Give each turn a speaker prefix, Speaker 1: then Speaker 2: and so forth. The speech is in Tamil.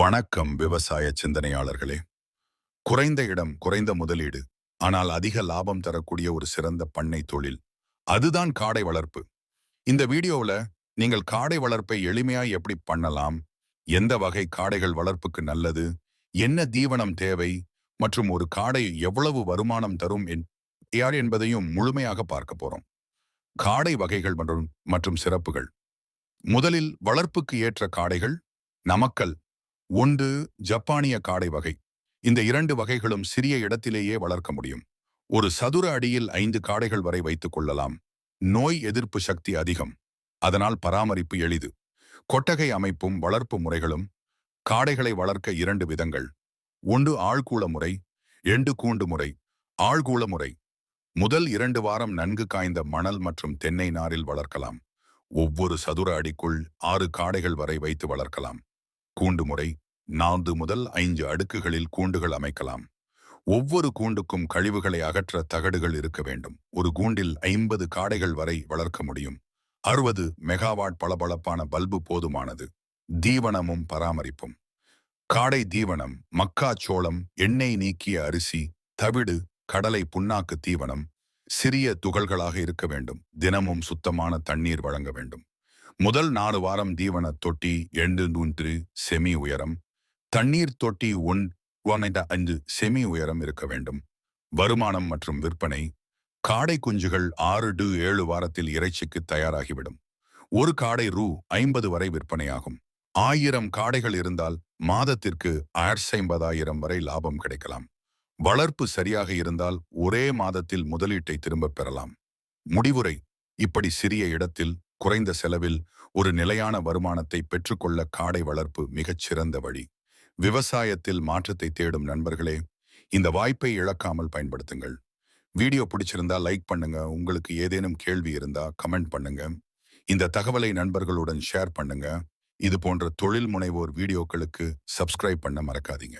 Speaker 1: வணக்கம் விவசாய சிந்தனையாளர்களே. குறைந்த இடம் குறைந்த முதலீடு ஆனால் அதிக லாபம் தரக்கூடிய ஒரு சிறந்த பண்ணை தொழில். அதுதான் காடை வளர்ப்பு. இந்த வீடியோவில் நீங்கள் காடை வளர்ப்பை எளிமையா எப்படி பண்ணலாம் எந்த வகை காடைகள் வளர்ப்புக்கு நல்லது என்ன தீவனம் தேவை மற்றும் ஒரு காடை எவ்வளவு வருமானம் தரும் யார் என்பதையும் முழுமையாக பார்க்க போறோம். காடை வகைகள் மற்றும் மற்றும் சிறப்புகள். முதலில் வளர்ப்புக்கு ஏற்ற காடைகள் நமக்கல். ஒன்று ஜப்பானிய காடை வகை. இந்த இரண்டு வகைகளும் சிறிய இடத்திலேயே வளர்க்க முடியும். ஒரு சதுர அடியில் ஐந்து காடைகள் வரை வைத்துக் கொள்ளலாம். நோய் எதிர்ப்பு சக்தி அதிகம். அதனால் பராமரிப்பு எளிது. கொட்டகை அமைப்பும் வளர்ப்பு முறைகளும் காடைகளை வளர்க்க இரண்டு விதங்கள். ஒன்று ஆழ்கூள முறை எண்டு கூண்டு முறை. ஆழ்கூள முறை. முதல் இரண்டு வாரம் நன்கு காய்ந்த மணல் மற்றும் தென்னை நாரில் வளர்க்கலாம். ஒவ்வொரு சதுர அடிக்குள் ஆறு காடைகள் வரை வைத்து வளர்க்கலாம். கூண்டு முறை நான்கு முதல் ஐந்து அடுக்குகளில் கூண்டுகள் அமைக்கலாம். ஒவ்வொரு கூண்டுக்கும் கழிவுகளை அகற்ற தகடுகள் இருக்க வேண்டும். ஒரு கூண்டில் ஐம்பது காடைகள் வரை வளர்க்க முடியும். அறுபது மெகாவாட் பளபளப்பான பல்பு போதுமானது. தீவனமும் பராமரிப்பும். காடை தீவனம் மக்காச்சோளம் எண்ணெய் நீக்கிய அரிசி தவிடு கடலை புண்ணாக்கு தீவனம் சிறிய துகள்களாக இருக்க வேண்டும். தினமும் சுத்தமான தண்ணீர் வழங்க வேண்டும். முதல் நாலு வாரம் தீவன தொட்டி எண்டு நூன்று செமி உயரம் தண்ணீர் தொட்டி ஒன் ஒன்னைந்த ஐந்து செமி உயரம் இருக்க வேண்டும். வருமானம் மற்றும் விற்பனை காடை குஞ்சுகள் ஆறு டு ஏழு வாரத்தில் இறைச்சிக்கு தயாராகிவிடும். ஒரு காடை ரூ ஐம்பது வரை விற்பனையாகும். ஆயிரம் காடைகள் இருந்தால் மாதத்திற்கு ஐம்பதாயிரம் வரை லாபம் கிடைக்கலாம். வளர்ப்பு சரியாக இருந்தால் ஒரே மாதத்தில் முதலீட்டை திரும்பப் பெறலாம். முடிவுரை இப்படி சிறிய இடத்தில் குறைந்த செலவில் ஒரு நிலையான வருமானத்தை பெற்றுக்கொள்ள காடை வளர்ப்பு மிகச் சிறந்த வழி. விவசாயத்தில் மாற்றத்தை தேடும் நண்பர்களே இந்த வாய்ப்பை இழக்காமல் பயன்படுத்துங்கள். வீடியோ பிடிச்சிருந்தா லைக் பண்ணுங்க. உங்களுக்கு ஏதேனும் கேள்வி இருந்தா கமெண்ட் பண்ணுங்க. இந்த தகவலை நண்பர்களுடன் ஷேர் பண்ணுங்க. இது போன்ற தொழில் முனைவோர் வீடியோக்களுக்கு சப்ஸ்கிரைப் பண்ண மறக்காதீங்க.